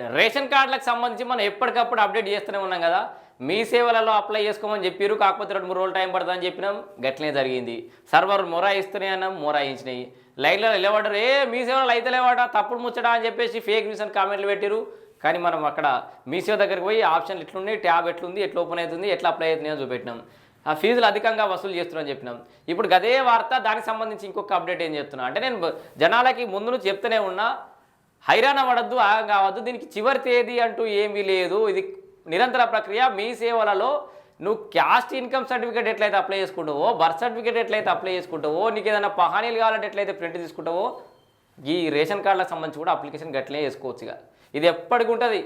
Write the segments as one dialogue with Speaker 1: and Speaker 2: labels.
Speaker 1: Right ration కార్డులకు సంబంధించి మనం ఎప్పటికప్పుడు అప్డేట్ చేస్తూనే ఉన్నాం కదా. మీ సేవలలో అప్లై చేసుకోమని చెప్పారు కాకపోతే రెండు మూడు రోజులు టైం పడుతుందని చెప్పినాం గట్లనే జరిగింది. సర్వర్ మొరాయిస్తూనే అన్నాం మొరాయించినాయి. లైన్లో నిలబడ్డారు ఏ మీ సేవలు అయితే లేవాట తప్పుడు ముచ్చడా అని చెప్పేసి ఫేక్ న్యూస్ అని కామెంట్లు పెట్టారు. కానీ మనం అక్కడ మీ సేవ దగ్గరికి పోయి ఆప్షన్లు ఎట్లున్నాయి ట్యాబ్ ఎట్లుంది ఎట్లా ఓపెన్ అవుతుంది ఎట్లా అప్లై అవుతుంది అని చూపెట్టినాం. ఆ ఫీజులు అధికంగా వసూలు చేస్తున్నారని చెప్పినాం. ఇప్పుడు గదే వార్త దానికి సంబంధించి ఇంకొక అప్డేట్ ఏం చెప్తున్నా? అంటే నేను జనాలకి ముందు నుంచి చెప్తూనే ఉన్నా హైరాణ పడద్దు ఆగం కావద్దు. దీనికి చివరి తేదీ అంటూ ఏమీ లేదు. ఇది నిరంతర ప్రక్రియ. మీ సేవలలో నువ్వు క్యాస్ట్ ఇన్కమ్ సర్టిఫికేట్ ఎట్లయితే అప్లై చేసుకుంటావో బర్త్ సర్టిఫికేట్ ఎట్లయితే అప్లై చేసుకుంటావో నీకు ఏదైనా పహానీలు కావాలంటే ఎట్లయితే ప్రింట్ తీసుకుంటావో ఈ రేషన్ కార్డులకు సంబంధించి కూడా అప్లికేషన్ గట్లనే చేసుకోవచ్చు ఇక. ఇది ఎప్పటికి ఉంటుంది.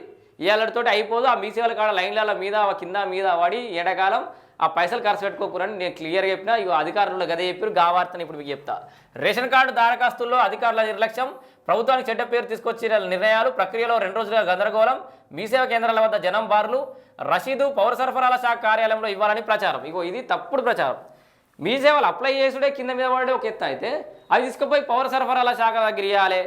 Speaker 1: ఇవాళతోటి అయిపోదు. ఆ మీ సేవల కాడ లైన్ల మీద కింద మీద పడి ఎండాకాలం ఆ పైసలు ఖర్చు పెట్టుకోకూరని నేను క్లియర్గా చెప్పిన ఇక అధికారులు గదే చెప్పారు గావార్తని ఇప్పుడు మీకు చెప్తా. రేషన్ కార్డు దరఖాస్తుల్లో అధికారుల నిర్లక్ష్యం ప్రభుత్వానికి చెడ్డ పేరు తీసుకొచ్చిన నిర్ణయాలు ప్రక్రియలో రెండు రోజులుగా గందరగోళం మీసేవ కేంద్రాల వద్ద జనం బార్లు రసీదు పౌర సరఫరాల శాఖ కార్యాలయంలో ఇవ్వాలని ప్రచారం. ఇగో ఇది తప్పుడు ప్రచారం. మీ సేవలు అప్లై చేసుడే కింద మీద పడే ఒక ఎత్తు అయితే అది తీసుకుపోయి పౌర సరఫరాల శాఖ దగ్గర ఇవ్వాలి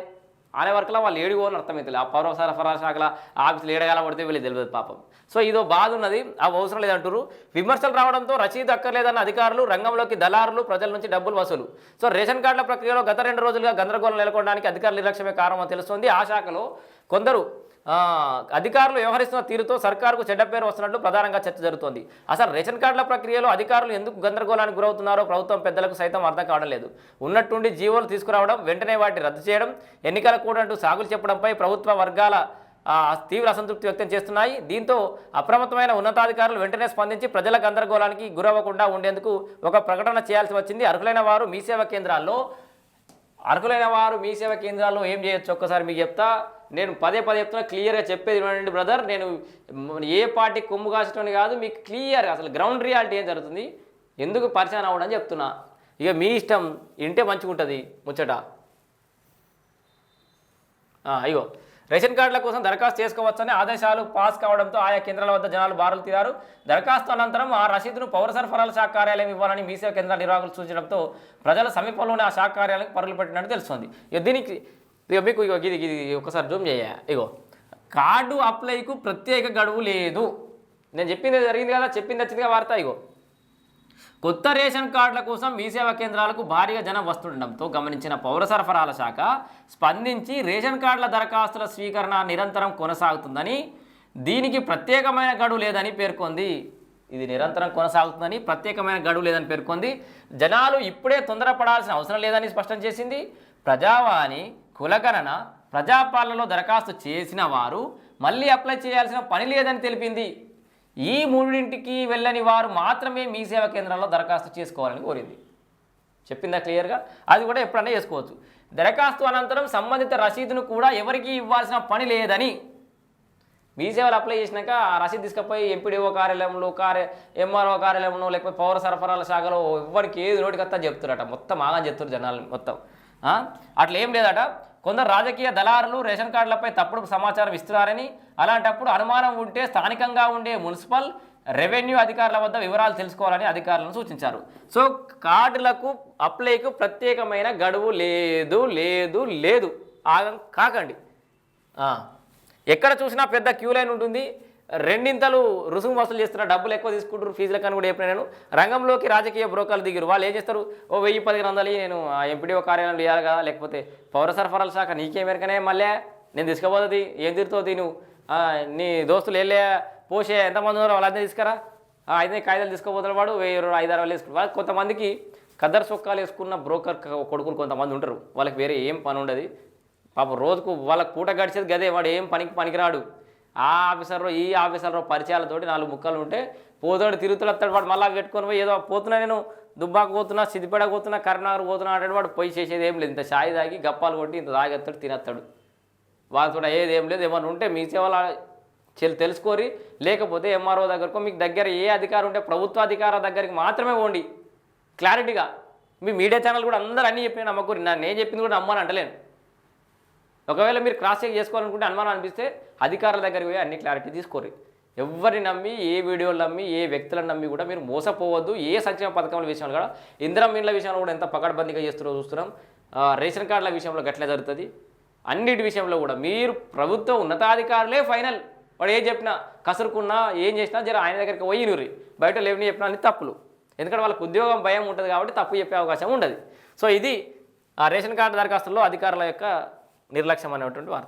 Speaker 1: అనే వరకులా వాళ్ళు ఏడుకోని అర్థమవుతుంది ఆ పౌర సరఫరా శాఖల ఆఫీసులు ఏడగాల పడితే వీళ్ళు తెలియదు పాపం. సో ఇదో బాధ ఉన్నది అవి అవసరం లేదంటారు. విమర్శలు రావడంతో రసీదు అక్కర్లేదన్న అధికారులు రంగంలోకి దళారులు ప్రజల నుంచి డబ్బులు వసూలు. సో రేషన్ కార్డుల ప్రక్రియలో గత రెండు రోజులుగా గందరగోళం నెలకొనడానికి అధికారుల నిర్లక్ష్యమే కారణం తెలుస్తోంది. ఆ శాఖలో కొందరు అధికారులు వ్యవహరిస్తున్న తీరుతో సర్కారుకు చెడ్డ పేరు వస్తున్నట్లు ప్రధానంగా చర్చ జరుగుతోంది. అసలు రేషన్ కార్డుల ప్రక్రియలో అధికారులు ఎందుకు గందరగోళానికి గురవుతున్నారో ప్రభుత్వం పెద్దలకు సైతం అర్థం కావడం లేదు. ఉన్నట్టుండి జీవోలు తీసుకురావడం వెంటనే వాటిని రద్దు చేయడం ఎన్నికల కూడంటూ సాగులు చెప్పడంపై ప్రభుత్వ వర్గాల తీవ్ర అసంతృప్తి వ్యక్తం చేస్తున్నాయి. దీంతో అప్రమత్తమైన ఉన్నతాధికారులు వెంటనే స్పందించి ప్రజల గందరగోళానికి గురవ్వకుండా ఉండేందుకు ఒక ప్రకటన చేయాల్సి వచ్చింది. అర్హులైన వారు మీ సేవా కేంద్రాల్లో అర్హులైన వారు మీ సేవ కేంద్రాల్లో ఏం చేయొచ్చు? ఒక్కసారి మీకు చెప్తా. నేను పదే పదే చెప్తున్నా క్లియర్గా చెప్పేది వినండి బ్రదర్ నేను ఏ పార్టీ కొమ్ము కాచడం కాదు మీకు క్లియర్ అసలు గ్రౌండ్ రియాలిటీ ఏం జరుగుతుంది? ఎందుకు పరిచయం అవ్వడం అని చెప్తున్నా. ఇక మీ ఇష్టం ఇంటే మంచిగా ఉంటుంది ముచ్చట అయ్యో రేషన్ కార్డుల కోసం దరఖాస్తు చేసుకోవచ్చని ఆదేశాలు పాస్ కావడంతో ఆయా కేంద్రాల వద్ద జనాలు బారులు తీరారు. దరఖాస్తు అనంతరం ఆ రసీదును పౌర సరఫరాల శాఖ కార్యాలయం ఇవ్వాలని మీసేవ కేంద్రాల నిర్వాహకులు సూచించడంతో ప్రజల సమీపంలోనే ఆ శాఖ కార్యాలయం పరుగులు పెట్టినట్టు తెలుస్తుంది. దీనికి మీకు ఇది ఇది ఒకసారి జూమ్ చేయ. ఇగో కార్డు అప్లైకు ప్రత్యేక గడువు లేదు. నేను చెప్పింది జరిగింది కదా చెప్పింది వచ్చిందిగా వార్త ఇగో. కొత్త రేషన్ కార్డుల కోసం మీ సేవా కేంద్రాలకు భారీగా జనం వస్తుండటంతో గమనించిన పౌర సరఫరాల శాఖ స్పందించి రేషన్ కార్డుల దరఖాస్తుల స్వీకరణ నిరంతరం కొనసాగుతుందని దీనికి ప్రత్యేకమైన గడువు లేదని పేర్కొంది. ఇది నిరంతరం కొనసాగుతుందని ప్రత్యేకమైన గడువు లేదని పేర్కొంది. జనాలు ఇప్పుడే తొందరపడాల్సిన అవసరం లేదని స్పష్టం చేసింది. ప్రజావాణి కులగణన ప్రజాపాలనలో దరఖాస్తు చేసిన వారు మళ్ళీ అప్లై చేయాల్సిన పని లేదని తెలిపింది. ఈ మూడింటికి వెళ్ళని వారు మాత్రమే మీ సేవా కేంద్రాల్లో దరఖాస్తు చేసుకోవాలని కోరింది. చెప్పిందా క్లియర్గా? అది కూడా ఎప్పుడన్నా చేసుకోవచ్చు. దరఖాస్తు అనంతరం సంబంధిత రసీదును కూడా ఎవరికి ఇవ్వాల్సిన పని లేదని మీ సేవలు అప్లై చేసినాక ఆ రసీదు తీసుకుపోయి ఎంపీడీఓ కార్యాలయంలో కార్య ఎంఆర్ఓ కార్యాలయంలో లేకపోతే పౌర సరఫరాల శాఖలో ఎవరికి ఏది నోటికత్తా వస్తా చెప్తారట మొత్తం ఆగా చెప్తున్నారు జనాలు మొత్తం. అట్లా ఏం లేదట. కొందరు రాజకీయ దళారులు రేషన్ కార్డులపై తప్పుడు సమాచారం ఇస్తున్నారని అలాంటప్పుడు అనుమానం ఉంటే స్థానికంగా ఉండే మున్సిపల్ రెవెన్యూ అధికారుల వద్ద వివరాలు తెలుసుకోవాలని అధికారులను సూచించారు. సో కార్డులకు అప్లైకు ప్రత్యేకమైన గడువు లేదు లేదు లేదు. ఆగం కాకండి. ఎక్కడ చూసినా పెద్ద క్యూ లైన్ ఉంటుంది. రెండింతలు రుసుము వసూలు చేస్తున్నారు డబ్బులు ఎక్కువ తీసుకుంటారు ఫీజుల కానీ కూడా చెప్పిన నేను. రంగంలోకి రాజకీయ బ్రోకర్లు దిగురు. వాళ్ళు ఏం చేస్తారు? ఓ వెయ్యి పదిహేను వందలు నేను ఆ ఎంపీడీఓ కార్యాలయం ఇవ్వాలి కదా లేకపోతే పౌర సరఫరాల శాఖ నీకే మేరకనే మళ్ళీ నేను తీసుకోబోతుంది ఏం తిరుగుతుంది నువ్వు? నీ దోస్తులు వెళ్ళే పోసే ఎంతమంది ఉన్నారో వాళ్ళందరూ తీసుకురా. ఆ, అయితే కాగితాలు తీసుకోబోతున్న వాడు వెయ్యి ఐదారు ఐదు ఆరు వేలు వేసుకుంటారు వాళ్ళు కొంతమందికి కదర్ సొక్కాలు వేసుకున్న బ్రోకర్ కొడుకులు కొంతమంది ఉంటారు. వాళ్ళకి వేరే ఏం పని ఉండదు. పాపం రోజుకు వాళ్ళ పూట గడిచేది గదే వాడు ఏం పనికి పనికిరాడు. ఆ ఆఫీసర్ ఈ ఆఫీసర్ పరిచయాలతోటి నాలుగు ముక్కలు ఉంటే పోతాడు తిరుగుతాడు వస్తాడు వాడు మళ్ళీ పెట్టుకొని పోయి ఏదో పోతున్నా నేను దుబ్బాకు పోతున్నా సిద్దిపేట పోతున్నా కరీంనగర్ పోతున్నా అంటే వాడు పోయి చేసేది ఏం లేదు. ఇంత ఛాయ్ తాగి గప్పాలు కొట్టి ఇంత తాగేస్తాడు తినేస్తాడు వాళ్ళతో ఏది ఏం లేదు. ఏమైనా ఉంటే మీ సేవలు చెల్లి తెలుసుకోరి. లేకపోతే ఎంఆర్ఓ దగ్గరకు మీకు దగ్గర ఏ అధికారం ఉంటే ప్రభుత్వ అధికార దగ్గరికి మాత్రమే పోండి. క్లారిటీగా. మీ మీడియా ఛానల్ కూడా అందరూ అన్నీ చెప్పిన నమ్మకూరి. నేను చెప్పింది కూడా నమ్మని అంటలేను. ఒకవేళ మీరు క్రాస్ చెక్ చేసుకోవాలనుకుంటే అనుమానం అనిపిస్తే అధికారుల దగ్గరికి పోయి అన్ని క్లారిటీ తీసుకోరు ఎవరిని నమ్మి ఏ వీడియోలు నమ్మి ఏ వ్యక్తులను నమ్మి కూడా మీరు మోసపోవద్దు. ఏ సంక్షేమ పథకాల విషయంలో కూడా ఇందిరా మీన్ల విషయంలో కూడా ఎంత పకడ్బందీగా చేస్తున్నారో చూస్తున్నాం. రేషన్ కార్డుల విషయంలో గట్లే జరుగుతుంది. అన్నిటి విషయంలో కూడా మీరు ప్రభుత్వ ఉన్నతాధికారులే ఫైనల్. వాడు ఏం చెప్పినా కసురుకున్నా ఏం చేసినా జర ఆయన దగ్గరికి పోయి నూరి బయట లేవని చెప్పినా అన్ని తప్పులు. ఎందుకంటే వాళ్ళకు ఉద్యోగం భయం ఉంటుంది కాబట్టి తప్పు చెప్పే అవకాశం ఉండదు. సో ఇది ఆ రేషన్ కార్డు దరఖాస్తుల్లో అధికారుల యొక్క నిర్లక్ష్యం అనేటువంటి వార్త.